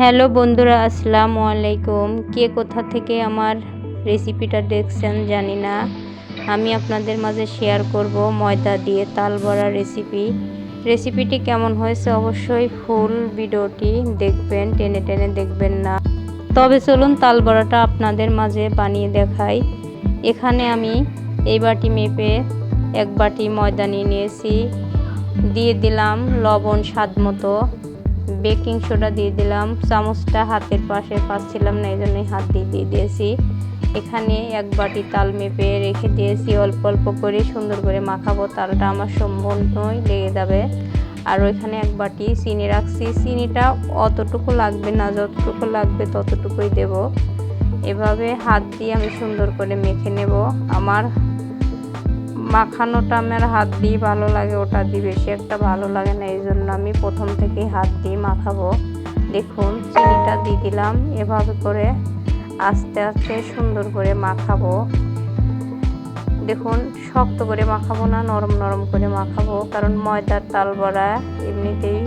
Hello বন্ধুরা, আসসালামু আলাইকুম। কে কোথা থেকে আমার রেসিপিটা দেখছেন জানি না। আমি আপনাদের মাঝে শেয়ার করব ময়দা দিয়ে তাল বড়া রেসিপি রেসিপিটি কেমন হয়েছে অবশ্যই ফুল ভিডিওটি দেখবেন, টেনে টেনে দেখবেন না। তবে চলুন তাল বড়াটা আপনাদের মাঝে বানিয়ে দেখাই। এখানে আমি এই বাটি মেপে এক বাটি ময়দা নিয়ে নিয়েছি। দিয়ে দিলাম লবণ স্বাদ মতো। বেকিং সোডা দিয়ে দিলাম। চামচটা হাতের পাশে পাচ্ছিলাম না এই জন্যই হাত দিয়ে দিয়ে দিয়েছি। এখানে এক বাটি তাল মেপে রেখে দিয়েছি। অল্প অল্প করে সুন্দর করে মাখাবো, তালটা আমার সম্পূর্ণই লেগে যাবে। আর ওইখানে এক বাটি চিনি রাখছি। চিনিটা অতটুকু লাগবে না, যতটুকু লাগবে ততটুকুই দেব। এভাবে হাত দিয়ে আমি সুন্দর করে মেখে নেব। আমার মাখানোটা আমার হাত দিয়ে ভালো লাগে, ওটা দিয়ে বেশি একটা ভালো লাগে না এই জন্য আমি প্রথম থেকেই হাত দিয়ে মাখাবো। দেখুন, চিনিটা দিয়ে দিলাম, এভাবে করে আস্তে আস্তে সুন্দর করে মাখাবো। দেখুন, শক্ত করে মাখাবো না, নরম নরম করে মাখাবো, কারণ ময়দার তাল বড়া এমনিতেই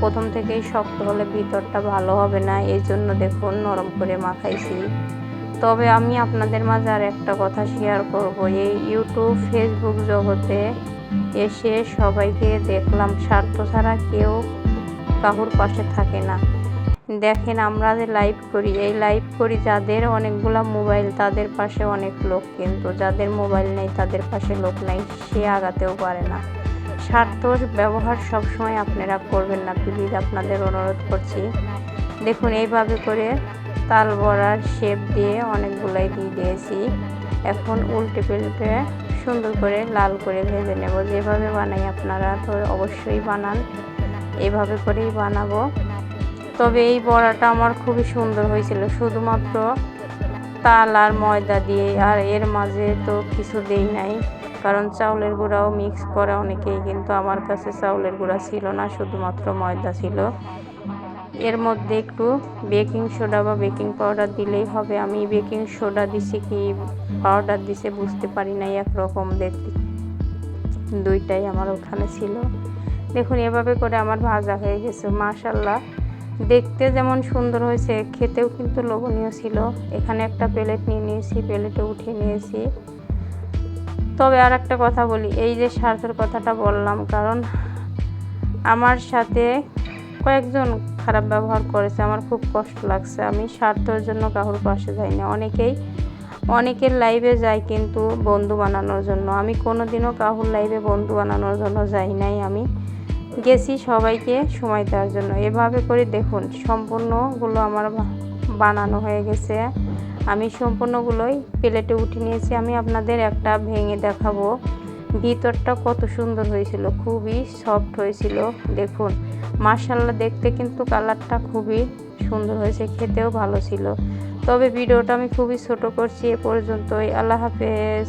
প্রথম থেকেই শক্ত হলে ভিতরটা ভালো হবে না এই জন্য দেখুন, নরম করে মাখাইছি। তবে আমি আপনাদের মাঝে আর একটা কথা শেয়ার করব। এই ইউটিউব ফেসবুক জগতে এসে সবাইকে দেখলাম, স্বার্থ ছাড়া কেউ কাহুর পাশে থাকে না। দেখেন, আমরা যে লাইভ করি, এই লাইভ করি যাদের অনেকগুলো মোবাইল তাদের পাশে অনেক লোক কিন্তু যাদের মোবাইল নেই, তাদের পাশে লোক নেই, সে আগাতেও পারে না। স্বার্থর ব্যবহার সবসময় আপনারা করবেন না প্লিজ আপনাদের অনুরোধ করছি। দেখুন, এইভাবে করে তাল বড়ার শেপ দিয়ে অনেকগুলাই দিয়ে দিয়েছি। এখন উল্টে পেল্টে সুন্দর করে লাল করে ভেজে নেব। যেভাবে বানাই আপনারা তো অবশ্যই বানান। এভাবে করেই বানাবো। তবে এই বড়াটা আমার খুবই সুন্দর হয়েছিল। শুধুমাত্র তাল আর ময়দা দিয়ে, আর এর মাঝে তো কিছু দেই নাই। কারণ চাউলের গুঁড়াও মিক্স করে অনেকেই, কিন্তু আমার কাছে চাউলের গুঁড়া ছিল না, শুধুমাত্র ময়দা ছিল। এর মধ্যে একটু বেকিং সোডা বা বেকিং পাউডার দিলেই হবে। আমি বেকিং সোডা দিছি কি পাউডার দিছে বুঝতে পারি নাই একরকম দেখতে। দুইটাই আমার ওখানে ছিল। দেখুন, এভাবে করে আমার ভাজা হয়ে গেছে মাশাল্লাহ দেখতে যেমন সুন্দর হয়েছে, খেতেও কিন্তু লোভনীয় ছিল। এখানে একটা প্লেট নিয়ে নিয়েছি, প্লেটে উঠিয়ে নিয়েছি। তবে আর একটা কথা বলি, এই যে স্বার্থের কথাটা বললাম, কারণ আমার সাথে কয়েকজন খারাপ ব্যবহার করেছে, আমার খুব কষ্ট লাগছে। আমি স্বার্থের জন্য কারোর পাশে যাই না অনেকেই, অনেকের লাইভে যাই কিন্তু বন্ধু বানানোর জন্য। আমি কোনো দিনও কাহুর লাইভে বন্ধু বানানোর জন্য যাই নাই। আমি গেছি সবাইকে সময় দেওয়ার জন্য। এভাবে করে দেখুন, সম্পূর্ণগুলো আমার বানানো হয়ে গেছে। আমি সম্পূর্ণগুলোই প্লেটে উঠে নিয়েছি। আমি আপনাদের একটা ভেঙে দেখাবো। ভিতরটা কত সুন্দর হয়েছিল, খুবই সফট হয়েছিল। দেখুন মার্শাল্লাহ দেখতে কিন্তু কালারটা খুবই সুন্দর হয়েছে, খেতেও ভালো ছিল। তবে ভিডিওটা আমি খুবই ছোট করছি, এ পর্যন্তই। আল্লাহ হাফেজ।